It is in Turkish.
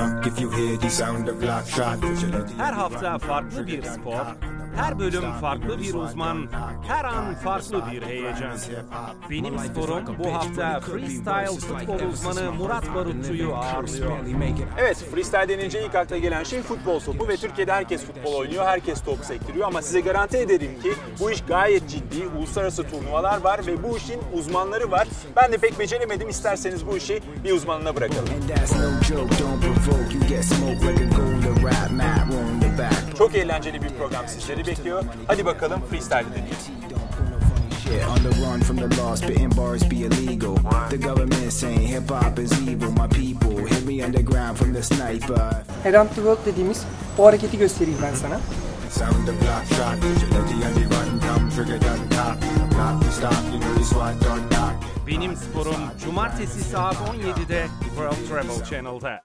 duck if you hear the sound of lock shot. Her hafta farklı bir spor, her bölüm farklı bir uzman, her an farklı bir heyecan. Benim sporum bu hafta freestyle futbol uzmanı Murat Barutçu'yu ağırlıyor. Evet, freestyle denince ilk akla gelen şey futbol topu ve Türkiye'de herkes futbol oynuyor, herkes top sektiriyor ama size garanti ederim ki bu iş gayet ciddi, uluslararası turnuvalar var ve bu işin uzmanları var. Ben de pek beceremedim, isterseniz bu işi bir uzmanına bırakalım. Çok eğlenceli bir program sizleri bekliyor. Hadi bakalım freestyle funny shit. On the run from the law, spitting bars be illegal. The government saying hip hop is evil. My people hit me underground from the sniper. Around the World dediğimiz o hareketi göstereyim ben sana. Sound of lock shot. Vigilante on the run, come trigger done top. Knock the stop, you know the SWAT don't knock. Benim sporum cumartesi saat 17'de World Travel Channel'da.